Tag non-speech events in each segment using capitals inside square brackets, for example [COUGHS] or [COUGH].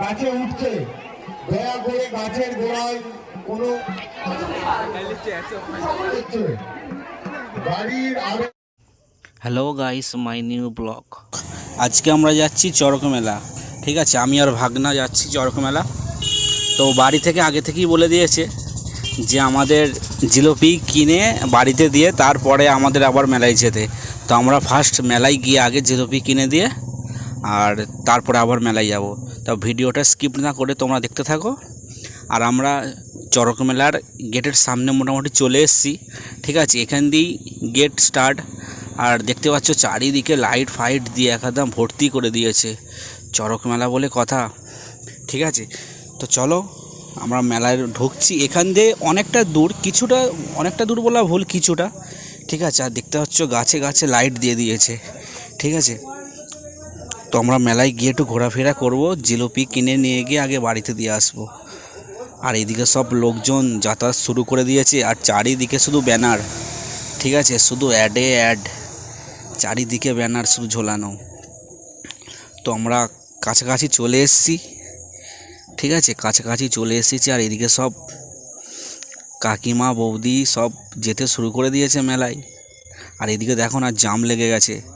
গাছে উঠছে। দয়া করে গাছের গোড়ায় কোনো hello guys my new blog আজকে আমরা যাচ্ছি চড়ক মেলা। ঠিক আছে, আমি আর ভাগনা যাচ্ছি চড়ক মেলা। তো বাড়ি থেকে আগে থেকেই বলে দিয়েছে যে আমাদের জিলিপি কিনে বাড়িতে দিয়ে তারপরে আমাদের আবার মেলায় যেতে। তো আমরা ফার্স্ট মেলায় গিয়ে আগে জিলিপি কিনে দিয়ে আর তারপরে আবার মেলায় যাব। তো ভিডিওটা স্কিপ না করে তোমরা দেখতে থাকো। আর আমরা চরক মেলার গেটের সামনে মোটামুটি চলে এসেছি। ঠিক আছে, এখান দিয়েই গেট স্টার্ট আর দেখতে পাচ্ছ চারিদিকে লাইট ফাইট দিয়ে একদম ভর্তি করে দিয়েছে চরক মেলা বলে কথা। ঠিক আছে, তো চলো আমরা মেলায় ঢুকছি। এখান দিয়ে অনেকটা দূর, কিছুটা, অনেকটা দূর বলা ভুল কিছুটা। ঠিক আছে, আর দেখতে পাচ্ছ গাছে গাছে লাইট দিয়ে দিয়েছে। ঠিক আছে আমরা মেলায় গিয়ে একটু ঘোরাফেরা করব, জিলিপি কিনে নিয়ে গিয়ে আগে বাড়িতে দিয়ে আসব। আর এইদিকে সব লোকজন যাতায়াত শুরু করে দিয়েছে, আর চারিদিকে শুধু ব্যানার। ঠিক আছে? শুধু অ্যাডে অ্যাড চারিদিকে ব্যানার শুধু ঝোলানো। তো আমরা কাছাকাছি চলে এসেছি। ঠিক আছে? কাছাকাছি চলে এসেছি, আর এদিকে সব কাকিমা, বৌদি সব যেতে শুরু করে দিয়েছে মেলায়। আর এদিকে দেখো না, জাম লেগে গেছে।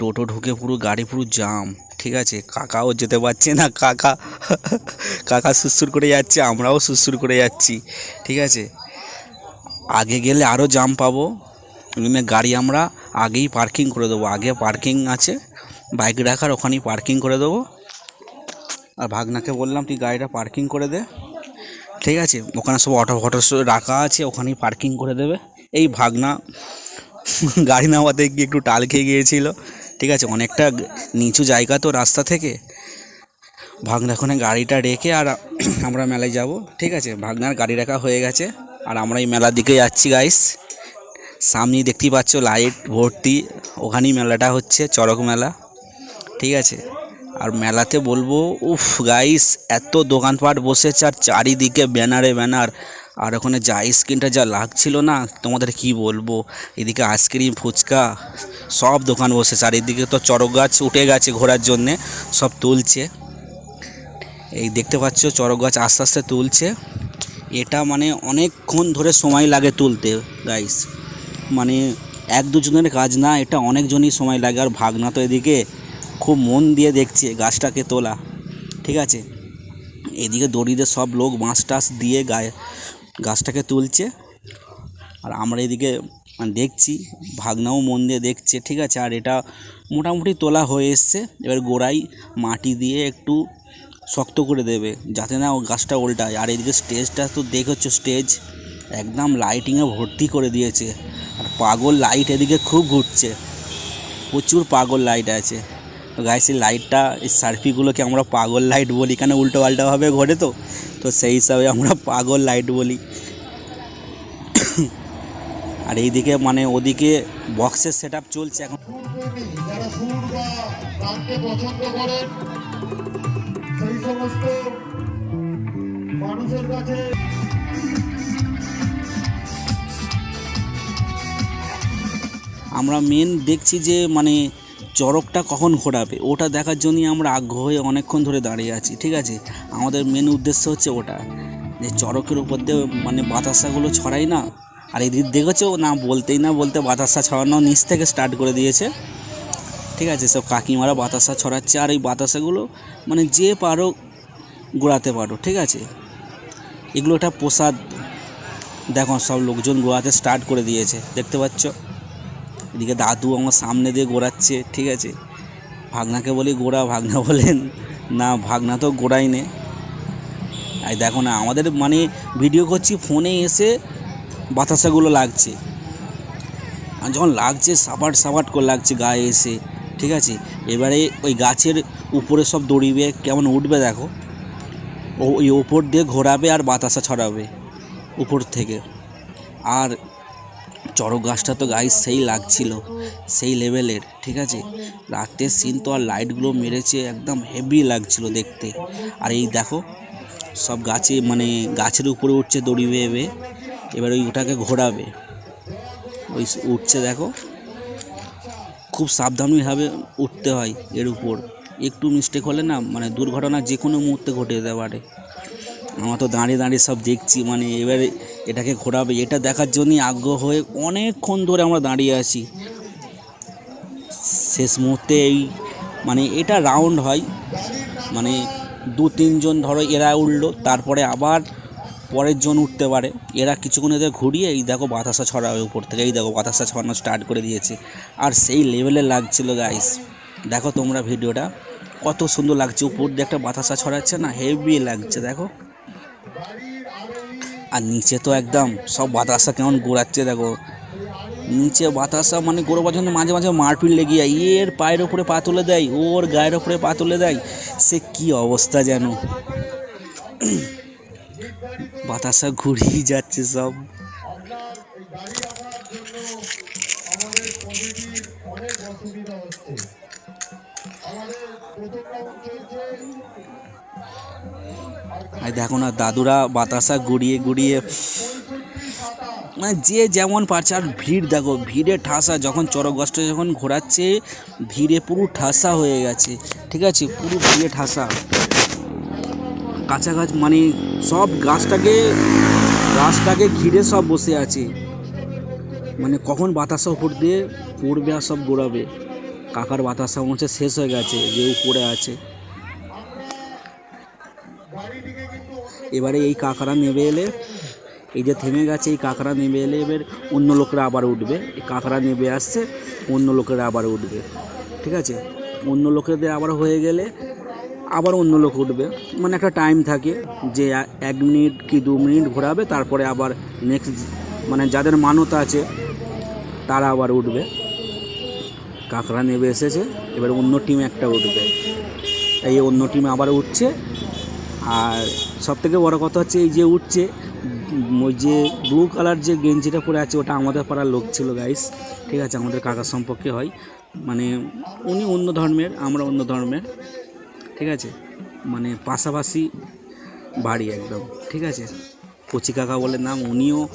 টোটো ঢুকে পুরো গাড়ি পুরো জাম ঠিক আছে? কাকাও যেতে পারছে না, কাকা কাকা সুসুর করে যাচ্ছে, আমরাও সুসুর করে যাচ্ছি, ঠিক আছে? আগে গেলে আরও জাম পাবো ওই গাড়ি আমরা আগেই পার্কিং করে দেবো, আগে পার্কিং আছে বাইক রাখার ওখানেই পার্কিং করে দেবো। আর ভাগনাকে বললাম, তুই গাড়িটা পার্কিং করে দে। ঠিক আছে? ওখানে সব অটো ফটো রাখা আছে, ওখানেই পার্কিং করে দেবে। এই ভাগনা, গাড়ি নামাতে গিয়ে একটু টাল খেয়ে গিয়েছিল। ঠিক আছে, অনেকটা নিচু জায়গা তো রাস্তা থেকে। ভাগনা ওখানে গাড়িটা রেখে আর [CLEARS THROAT] আমরা মেলায় যাব, ঠিক আছে? ভাগনার গাড়ি রাখা হয়ে গেছে। আর আমরা এই মেলার দিকে যাচ্ছি গাইস সামনেই দেখতেই পাচ্ছ লাইট, ভর্তি। ওখানেই মেলাটা হচ্ছে, চড়ক মেলা, ঠিক আছে? আর মেলাতে বলব, উফ গাইস এত দোকানপাট বসেছে, আর চারিদিকে ব্যানারে ব্যানার। আর ওখানে যা স্ক্রিনটা যা লাগছিল না, তোমাদের কি বলব? এদিকে আইসক্রিম ফুচকা, সব দোকান বসেছে আর এদিকে তো চড়ক গাছ উঠে গেছে ঘোরার জন্যে, সব তুলছে। এই দেখতে পাচ্ছ, চড়ক গাছ আস্তে আস্তে তুলছে। এটা মানে অনেকক্ষণ ধরে সময় লাগে তুলতে গাইস মানে এক দুজনের কাজ না, এটা অনেকজনই সময় লাগে। আর ভাগনা তো এদিকে খুব মন দিয়ে দেখছে গাছটাকে তোলা। ঠিক আছে? এদিকে দড়িতে সব লোক বাঁশ টাস দিয়ে গায়ে গাছটাকে তুলছে। আর আমরা এদিকে দেখছি, ভাগনাও মন দিয়ে দেখছে, ঠিক আছে? আর এটা মোটামুটি তোলা হয়ে এসছে। এবার গোড়ায় মাটি দিয়ে একটু শক্ত করে দেবে, যাতে না গাছটা উল্টায়। আর এদিকে স্টেজটা তো দেখেছ স্টেজ? একদম লাইটিংয়ে ভর্তি করে দিয়েছে। আর পাগল লাইট এদিকে খুব ঘুরছে। প্রচুর পাগল লাইট আছে। তো গাইসের লাইটটা এই সার্ফিগুলোকে আমরা পাগল লাইট বলি। কেন উল্টো পাল্টাভাবে ঘোরে তো? তো সেই হিসাবে আমরা পাগল লাইট বলি। আর এইদিকে মানে ওদিকে বক্সের সেট চলছে এখন। আমরা মেন দেখছি যে মানে চড়কটা কখন ঘোরাবে? ওটা দেখার জন্যই আমরা আগ্রহ হয়ে অনেকক্ষণ ধরে দাঁড়িয়ে আছি, ঠিক আছে? আমাদের মেন উদ্দেশ্য হচ্ছে ওটা। যে চড়কের উপর দিয়ে মানে বাতাসাগুলো ছড়াই না, আর এদিক দেখেছ? না, বলতেই না, বলতে বাতাসা ছড়ানো নিচ থেকে স্টার্ট করে দিয়েছে। ঠিক আছে? সব কাকিমারা বাতাসা ছড়াচ্ছে, আর এই বাতাসাগুলো মানে যে পারো গোড়াতে পারো, ঠিক আছে? এগুলো একটা প্রসাদ। দেখো, সব লোকজন গোয়াতে স্টার্ট করে দিয়েছে। দেখতে পাচ্ছ? এদিকে দাদু আমার সামনে দিয়ে গোড়াচ্ছে, ঠিক আছে? ভাগনাকে বলি, গোড়া। ভাগনা [LAUGHS] বলেন, না, ভাগনা তো গোড়াই নে। এই দেখো না, আমাদের মানে ভিডিও করছি ফোনে এসে বাতাসাগুলো লাগছে। আর যখন লাগছে সাবাট সাবাট করে লাগছে গায়ে এসে, ঠিক আছে? এবারে ওই গাছের উপরে সব দড়িবে কেমন উঠবে দেখো? ওই ওপর দিয়ে ঘোরাবে আর বাতাসা ছড়াবে, উপর থেকে। আর চড়ক গাছটা তো গায়ে সেই লাগছিল, সেই লেভেলের ঠিক আছে? রাতের সিন তো আর লাইটগুলো মেরেছে, একদম হেভি লাগছিল দেখতে। আর এই দেখো, সব গাছে মানে গাছের উপরে উঠছে দড়ি বেয়ে এবার ওই ওটাকে ঘোরাবে। ওই উঠছে দেখো, খুব সাবধানীভাবে উঠতে হয় এর উপর। একটু মিস্টেক হলে না মানে দুর্ঘটনা যে কোনো মুহূর্তে ঘটে যেতে পারে। আমার তো দাঁড়িয়ে দাঁড়িয়ে সব দেখছি মানে এবারে এটাকে ঘোরাবে। এটা দেখার জন্যই আগ্রহ হয়ে অনেকক্ষণ ধরে আমরা দাঁড়িয়ে আছি। শেষ মুহূর্তে এই মানে এটা রাউন্ড হয়। মানে দু, তিনজন ধরো এরা উঠল, তারপরে আবার পরের জন উঠতে পারে। এরা কিছুক্ষণ এদের ঘুরিয়ে, এই দেখো বাতাসা ছড়াবে উপর থেকে। এই দেখো বাতাসা ছড়ানো স্টার্ট করে দিয়েছে। আর সেই লেভেলে লাগছিল গাইস দেখো তোমরা ভিডিওটা কত সুন্দর লাগছে। উপর দিয়ে একটা বাতাসা ছড়াচ্ছে না হেভি লাগছে, দেখো। আর নিচে তো একদম সব বাতাসা কেমন গোড়াচ্ছে দেখো। নিচে বাতাসা মানে গোড়াবার জন্য মাঝে মাঝে মারপিট লেগে যায়। এর পায়ের ওপরে পা তুলে দেয়, ওর গায়ের ওপরে পা তুলে দেয়। সে কি অবস্থা যেন। বাতাসা ঘুরিয়ে যাচ্ছে সব। গাড়ি আমাদের আর দেখো না, দাদুরা বাতাসা গুড়িয়ে গুড়িয়ে মানে যে যেমন পারছে, আর ভিড় দেখো, ভিড়ে ঠাসা, যখন চরকগষ্ট যখন ঘোরাচ্ছে, ভিড়ে পুরো ঠাসা হয়ে গেছে, ঠিক আছে? পুরো ভিড়ে ঠাসা। কাছাকাছি মানে সব গাছটাকে গাছটাকে ঘিরে সব বসে আছে। মানে কখন বাতাসা উপর দিয়ে পড়বে আর সব গোড়াবে? কাকার বাতাসা মনে হচ্ছে শেষ হয়ে গেছে, যে উপরে আছে। এবারে এই কাকারা নেমে এলে, এই যে থেমে গেছে, এই কাকারা নেমে এলে এবার অন্য লোকেরা আবার উঠবে। এই কাকারা নেমে আসছে, অন্য লোকেরা আবার উঠবে। ঠিক আছে? অন্য লোকেদের আবার হয়ে গেলে আবার অন্য লোক উঠবে। মানে একটা টাইম থাকে যে এক মিনিট কি দু মিনিট ঘোরাবে, তারপরে আবার নেক্সট মানে যাদের মানত আছে, তারা আবার উঠবে। কাকড়া নেমে এসেছে, এবার অন্য টিম একটা উঠবে। এই অন্য টিম আবার উঠছে আর সব থেকে বড় কথা হচ্ছে এই যে উঠছে ওই যে ব্লু কালার যে গেঞ্জিটা পরে আছে, ওটা আমাদের পাড়ার লোক ছিল গাইস ঠিক আছে, আমাদের কাকার সম্পর্কে হয়। মানে উনি অন্য ধর্মের, আমরা অন্য ধর্মের। ঠিক আছে? মানে পাশাপাশি বাড়ি একদম। ঠিক আছে? কচি কাকা বলে নাম, উনিও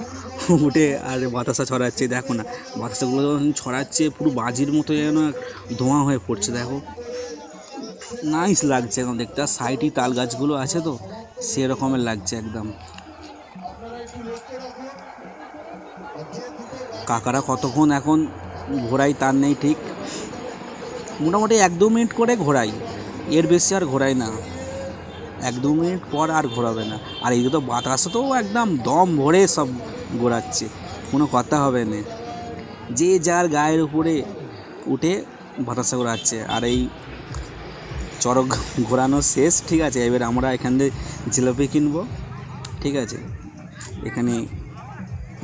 উঠে আর বাতাসা ছড়াচ্ছে, দেখো না। বাতাসাগুলো যখন ছড়াচ্ছে, পুরো বাজির মতো যেন ধোঁয়া হয়ে পড়ছে, দেখো। নাইস লাগছে একদম দেখতে। আর সাইডে তাল গাছগুলো আছে তো, সেরকমের লাগছে একদম। কাকারা কতক্ষণ এখন ঘোরাই তার নেই ঠিক? মোটামুটি এক দু মিনিট করে ঘোরাই। এর বেশি আর ঘোরাই না। এক দু মিনিট পর আর ঘোরাবে না। আর এই তো বাতাসও তো একদম দম ভরে সব ঘোরাচ্ছে। কোনো কথা হবে না। যে যার গায়ের উপরে উঠে বাতাসা ঘোরাচ্ছে। আর এই চড়ক ঘোরানো শেষ, ঠিক আছে? এবার আমরা এখান থেকে জিলিপি কিনবো, ঠিক আছে? এখানে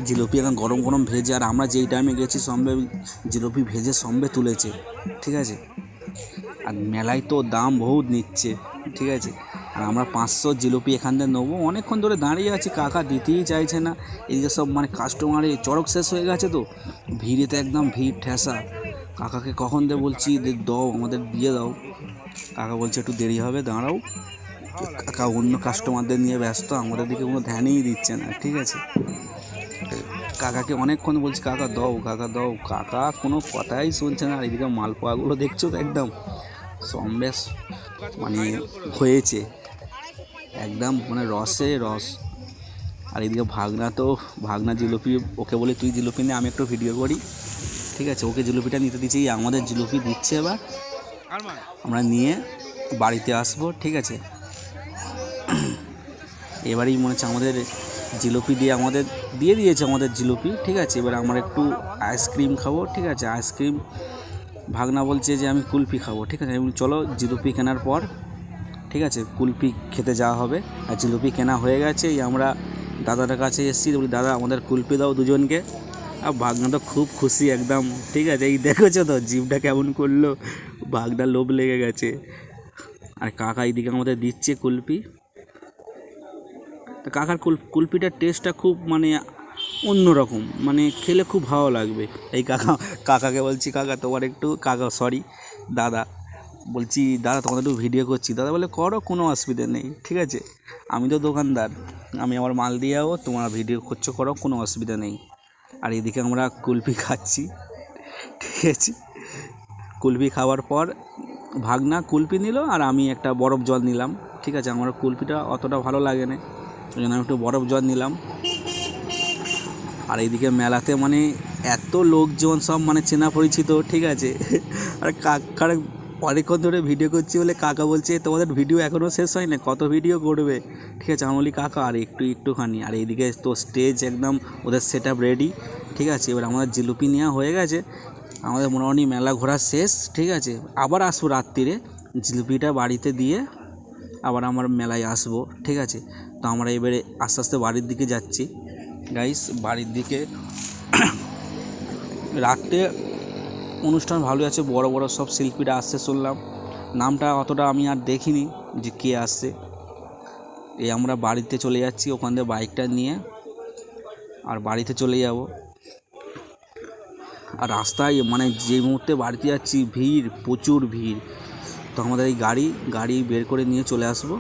জিলিপি এখন গরম গরম ভেজে, আর আমরা যেই টাইমে গেছি সম্বে জিলিপি ভেজে সম্বে তুলেছে, ঠিক আছে? আর মেলায় তো দাম বহুত নিচ্ছে, ঠিক আছে? আর আমরা পাঁচশো জিলিপি এখান থেকে নেব। অনেকক্ষণ ধরে দাঁড়িয়ে আছি, কাকা দিতেই চাইছে না। এদিকে সব মানে কাস্টমারে চড়ক শেষ হয়ে গেছে তো ভিড়েতে একদম ভিড়, ঠেসা। কাকাকে কখন দে বলছি দাও, আমাদের দিয়ে দাও। কাকা বলছে একটু দেরি হবে, দাঁড়াও। কাকা অন্য কাস্টমারদের নিয়ে ব্যস্ত, আমাদের দিকে কোনো ধ্যানই দিচ্ছে না, ঠিক আছে? কাকাকে অনেকক্ষণ বলছি, কাকা দাও কাকা দাও। কাকা কোনো কথাই শুনছে না, আর এদিকে মালপোয়াগুলো দেখছ তো একদম? সম্বেশ মানে হয়েছে। একদম মানে রসে রস। আর এদিকে ভাগনা তো, ভাগনা জিলিপি, ওকে বলে, তুই জিলিপি নে, আমি একটু ভিডিও করি। ঠিক আছে, ওকে জিলিপিটা নিতে দিচ্ছি আমাদের জিলিপি দিচ্ছে এবার। আমরা নিয়ে বাড়িতে আসব, ঠিক আছে? এবারেই মনে হচ্ছে আমাদের জিলিপি দিয়ে আমাদের, দিয়ে দিয়েছে আমাদের জিলিপি, ঠিক আছে? এবার আমরা একটু আইসক্রিম খাব, ঠিক আছে? আইসক্রিম, ভাগনা বলছে যে আমি কুলফি খাব, ঠিক আছে? চলো জিলিপি কেনার পর, ঠিক আছে? কুলফি খেতে যাওয়া হবে। আর জিলিপি কেনা হয়ে গেছে, এই আমরা দাদার কাছে এসেছি বলি, দাদা, আমাদের কুলফি দাও দুজনকে। আর ভাগনা তো খুব খুশি একদম, ঠিক আছে? এই দেখেছ তো, জিভটা কেমন করল? ভাগনা লোভ লেগে গেছে। আর কাকা এইদিকে আমাদের দিচ্ছে কুলফি তা কাকার কুল, কুলপিটার টেস্টটা খুব মানে অন্যরকম। মানে খেলে খুব ভালো লাগবে। এই কাকা, কাকাকে বলছি, কাকা তোমার একটু, কাকা সরি দাদা। বলছি, দাদা, তোমাদের একটু ভিডিও করছি। দাদা বলে, করো, কোনো অসুবিধা নেই, ঠিক আছে? আমি তো দোকানদার। আমি আমার মাল দিয়ে যাব তোমরা ভিডিও করছ, করো, কোনো অসুবিধা নেই। আর এদিকে আমরা কুলফি খাচ্ছি, ঠিক আছে? কুলফি খাওয়ার পর ভাগনা কুলপি নিল আর আমি একটা বরফ জল নিলাম। ঠিক আছে, আমার কুলপিটা অতটা ভালো লাগে না ওই জন্য আমি একটু বরফ জল নিলাম। আর এইদিকে মেলাতে মানে এত লোকজন সব মানে চেনা পরিচিত, ঠিক আছে? [LAUGHS] আর কাকার অনেকক্ষণ ধরে ভিডিও করছি বলে কাকা বলছে, তোমাদের ভিডিও এখনও শেষ হয় না কত ভিডিও করবে? ঠিক আছে, আমি বলি, কাকা, আর একটু, একটুখানি। আর এইদিকে তো স্টেজ একদম ওদের সেট রেডি ঠিক আছে? এবার আমাদের জিলুপি নেওয়া হয়ে গেছে। আমাদের মোটামুটি মেলা ঘোরা শেষ, ঠিক আছে? আবার আসব রাত্রিরে জিলিপিটা বাড়িতে দিয়ে আবার আমার মেলায় আসব, ঠিক আছে? তো আমরা এবারে আস্তে আস্তে বাড়ির দিকে যাচ্ছি। গাইস বাড়ির দিকে [COUGHS] রাত্রে অনুষ্ঠান ভালোই আছে, বড় বড় সব শিল্পীরা আসছে শুনলাম। নামটা অতটা আমি আর দেখিনি যে কে আসছে। এই আমরা বাড়িতে চলে যাচ্ছি ওখান থেকে বাইকটা নিয়ে, আর বাড়িতে চলে যাব। আর রাস্তায় মানে যে মুহূর্তে বাড়িতে যাচ্ছি, ভিড়, প্রচুর ভিড়। তো আমাদের এই গাড়ি গাড়ি বের করে নিয়ে চলে আসব।